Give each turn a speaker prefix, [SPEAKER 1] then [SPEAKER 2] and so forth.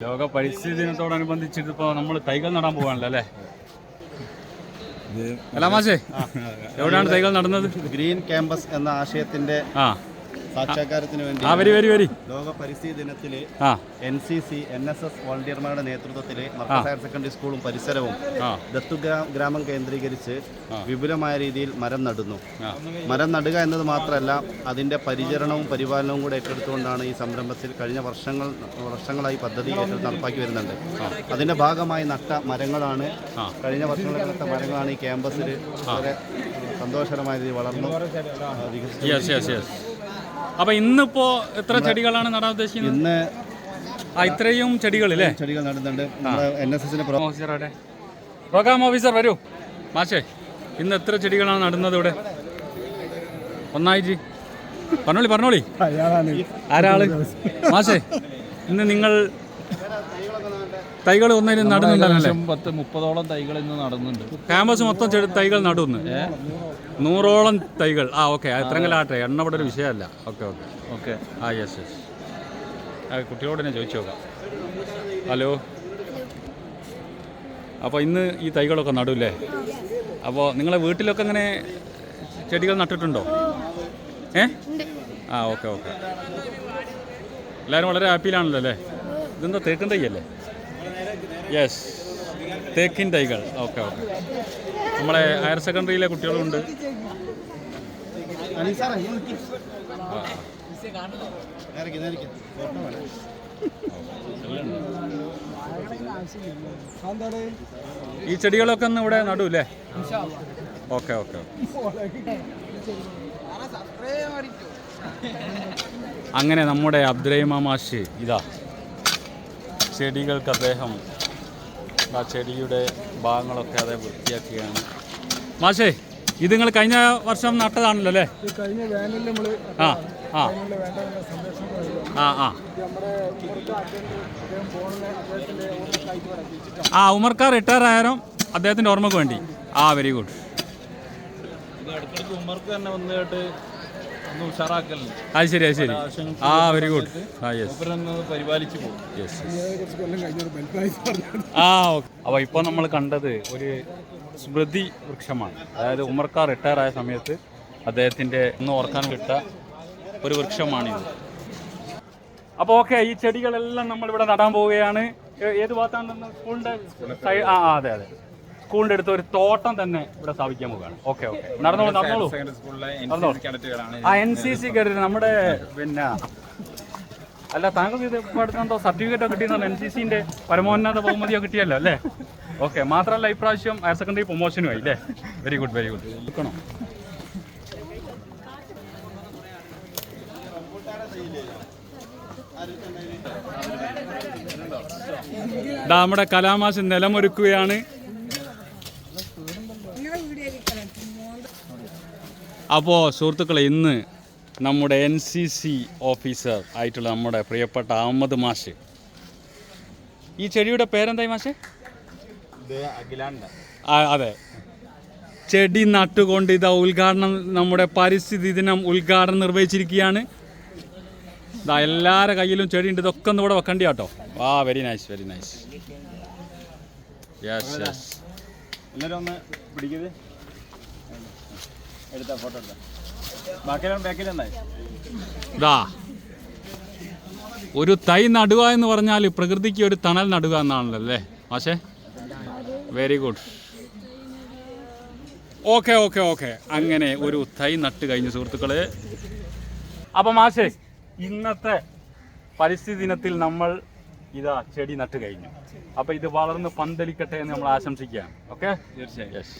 [SPEAKER 1] ലോക പരിസ്ഥിതി ദിനത്തോടനുബന്ധിച്ചിട്ട് ഇപ്പോൾ നമ്മൾ തൈകൾ നടാൻ പോവാണല്ലോ അല്ലേ? അല്ല മാഷേ എവിടെയാണ് തൈകൾ നടന്നത്?
[SPEAKER 2] ഗ്രീൻ ക്യാമ്പസ് എന്ന ആശയത്തിന്റെ
[SPEAKER 1] ആ.
[SPEAKER 2] സാക്ഷാത്കാരത്തിന് വേണ്ടി
[SPEAKER 1] ആ വരി വരി വരി.
[SPEAKER 2] ലോക പരിസ്ഥിതി ദിനത്തിൽ
[SPEAKER 1] ആ.
[SPEAKER 2] N C C N S S വോളണ്ടിയർമാരുടെ നേതൃത്വത്തിൽ മർക്കസ് ഹയർ സെക്കൻഡറി സ്കൂളും പരിസരവും ദത്തു ഗ്രാമം കേന്ദ്രീകരിച്ച് വിപുലമായ രീതിയിൽ മരം നടുന്നു. മരം നടുക എന്നത് മാത്രമല്ല അതിന്റെ പരിചരണവും പരിപാലനവും കൂടെ ഏറ്റെടുത്തുകൊണ്ടാണ് ഈ സംരംഭത്തിൽ കഴിഞ്ഞ വർഷങ്ങൾ വർഷങ്ങളായി പദ്ധതി നടപ്പാക്കി വരുന്നുണ്ട്. അതിന്റെ ഭാഗമായി നട്ട മരങ്ങളാണ് കഴിഞ്ഞ വർഷങ്ങളിൽ നട്ട മരങ്ങളാണ് ഈ ക്യാമ്പസിൽ വളരെ സന്തോഷകരമായ രീതിയിൽ വളർന്നു വികസിച്ചു.
[SPEAKER 1] അപ്പോൾ ഇന്നിപ്പോ എത്ര ചെടികളാണ് നടാൻ ഉദ്ദേശിക്കുന്നത്?
[SPEAKER 2] ഇന്ന്
[SPEAKER 1] ആ ഇത്രയും ചെടികളില്ലേ
[SPEAKER 2] ചെടികൾ നടുന്നുണ്ട്. നമ്മുടെ എൻ എസ് എസിന്റെ
[SPEAKER 1] ഓഫീസർ അവിടെ. പ്രോഗ്രാം ഓഫീസർ വരൂ. മാഷേ ഇന്ന് എത്ര ചെടികളാണ് നടുന്നത് ഇവിടെ? ഒന്നായിട്ട് പറഞ്ഞോളി പറഞ്ഞോളി. ആരാൾ? മാഷേ ഇന്ന് നിങ്ങൾ തൈകൾ ഒന്നിനും നടുന്നുണ്ടല്ലേ
[SPEAKER 3] പത്ത് മുപ്പതോളം തൈകൾ ഇന്ന് നടന്നുണ്ട്.
[SPEAKER 1] ക്യാമ്പസ് മൊത്തം തൈകൾ നടുന്നു. നൂറോളം തൈകൾ. ആ ഓക്കെ. എത്രങ്കിലും ആട്ടെ എണ്ണ ഇവിടെ ഒരു വിഷയമല്ല. Okay okay.
[SPEAKER 3] ഓക്കെ.
[SPEAKER 1] ആ യെസ് യെസ്. ആ കുട്ടിയോട് തന്നെ ചോദിച്ചു നോക്കാം. ഹലോ? അപ്പോൾ ഇന്ന് ഈ തൈകളൊക്കെ നടൂല്ലേ? അപ്പോൾ നിങ്ങളെ വീട്ടിലൊക്കെ ഇങ്ങനെ ചെടികൾ നട്ടിട്ടുണ്ടോ? ഏ? ആ ഓക്കെ ഓക്കെ. എല്ലാവരും വളരെ ഹാപ്പിയിലാണല്ലോ അല്ലേ? ഇതെന്താ തേക്കും തൈയല്ലേ? യെസ്. തേക്കിൻ തൈകൾ. Okay okay. നമ്മളെ ഹയർ സെക്കൻഡറിയിലെ കുട്ടികളുണ്ട്. ഈ ചെടികളൊക്കെ ഒന്ന് ഇവിടെ നടൂല്ലേ ഓക്കെ ഓക്കെ അങ്ങനെ നമ്മുടെ അബ്ദുറഹിമ മാഷി ഇതാ ചെടികൾക്ക് അദ്ദേഹം ആ ചെടിയുടെ ഭാഗങ്ങളൊക്കെ അതേ വൃത്തിയാക്കുകയാണ്. മാഷേ ഇത് നിങ്ങൾ കഴിഞ്ഞ വർഷം നട്ടതാണല്ലോ അല്ലേ?
[SPEAKER 4] കഴിഞ്ഞ വേനലിൽ നമ്മൾ
[SPEAKER 1] ആ ആ. ആ ആ. ആ ഉമർക്കാർ റിട്ടയർ ആയാലും അദ്ദേഹത്തിന്റെ ഓർമ്മക്ക് വേണ്ടി. ആ വെരി ഗുഡ്
[SPEAKER 3] ഉമർക്ക് തന്നെ വന്നിട്ട് ഉഷാറാക്കലുണ്ട്.
[SPEAKER 1] അത് ശരി അത് ശരി. ആ വെരി ഗുഡ് ആ യെസ്
[SPEAKER 3] പരിപാലിച്ചു പോകും.
[SPEAKER 1] ആ ഓക്കെ. അപ്പോൾ ഇപ്പോൾ നമ്മൾ കണ്ടത് ഒരു സ്മൃതി വൃക്ഷമാണ്. അതായത് ഉമർക്കാർ റിട്ടയർ ആയ സമയത്ത് അദ്ദേഹത്തിന്റെ ഒന്ന് ഓർക്കാൻ കിട്ട ഒരു വൃക്ഷമാണിത് അപ്പോൾ ഓക്കെ ഈ ചെടികളെല്ലാം നമ്മളിവിടെ നടാൻ പോവുകയാണ്. ഏത് ഭാഗത്താണ് സ്കൂളിന്റെ ആ, അതെ അതെ. സ്കൂളിന്റെ അടുത്ത് ഒരു തോട്ടം തന്നെ ഇവിടെ സ്ഥാപിക്കാൻ പോവുകയാണ്. Okay okay. നടന്നോളൂ നടന്നോളൂ. നടന്നോളൂ. ആ എൻ സി സി കേട്ടിട്ട് നമ്മുടെ പിന്നെ അല്ല താങ്കൾക്ക് ഇത് ഇപ്പോൾ സർട്ടിഫിക്കറ്റോ കിട്ടിയെന്നല്ലോ എൻ സി സിന്റെ പരമോന്നത ബഹുമതിയോ കിട്ടിയല്ലോ അല്ലേ? ഓക്കെ മാത്രമല്ല ഇപ്രാവശ്യം ഹയർ സെക്കൻഡറി പ്രൊമോഷനും ആയി അല്ലേ വെരി ഗുഡ് വെരി ഗുഡ് എടുക്കണോ നമ്മുടെ കലാമാശം നിലമൊരുക്കുകയാണ്. അപ്പോൾ സുഹൃത്തുക്കളെ ഇന്ന് നമ്മുടെ എൻ സി സി ഓഫീസർ ആയിട്ടുള്ള നമ്മുടെ പ്രിയപ്പെട്ട അഹമ്മദ് മാഷ്. ഈ ചെടിയുടെ പേരെന്തായി മാഷ്? അതെ. ചെടി നട്ടുകൊണ്ട് ഇതാ ഉദ്ഘാടനം നമ്മുടെ പരിസ്ഥിതി ദിനം ഉദ്ഘാടനം നിർവഹിച്ചിരിക്കുകയാണ്. ഇതാ എല്ലാവരുടെ കയ്യിലും ചെടി ഉണ്ട്. ഇതൊക്കെ ഒന്ന് ഇവിടെ വെക്കണ്ടി കേട്ടോ. ആ very nice very nice yes yes
[SPEAKER 2] എല്ലാവരും ഒന്ന് പിടിക്കത് എടുത്ത ഫോട്ടോ എടുത്ത. ബാക്കിയെല്ലാം ബാക്കിലെന്നായി
[SPEAKER 1] ഇതാ ഒരു തൈ നടുക എന്ന് പറഞ്ഞാൽ പ്രകൃതിക്ക് ഒരു തണൽ നടുക എന്നാണല്ലോ അല്ലേ? മാഷേ very good okay okay okay അങ്ങനെ ഒരു തൈ നട്ട് കഴിഞ്ഞു സുഹൃത്തുക്കളെ. അപ്പം മാഷേ ഇന്നത്തെ പരിസ്ഥിതി ദിനത്തിൽ നമ്മൾ ഇതാ ചെടി നട്ട് കഴിഞ്ഞു. അപ്പം ഇത് വളർന്ന് പന്തലിക്കട്ടെ എന്ന് നമ്മൾ ആശംസിക്കാം ഓക്കെ
[SPEAKER 3] തീർച്ചയായും.
[SPEAKER 1] യെസ്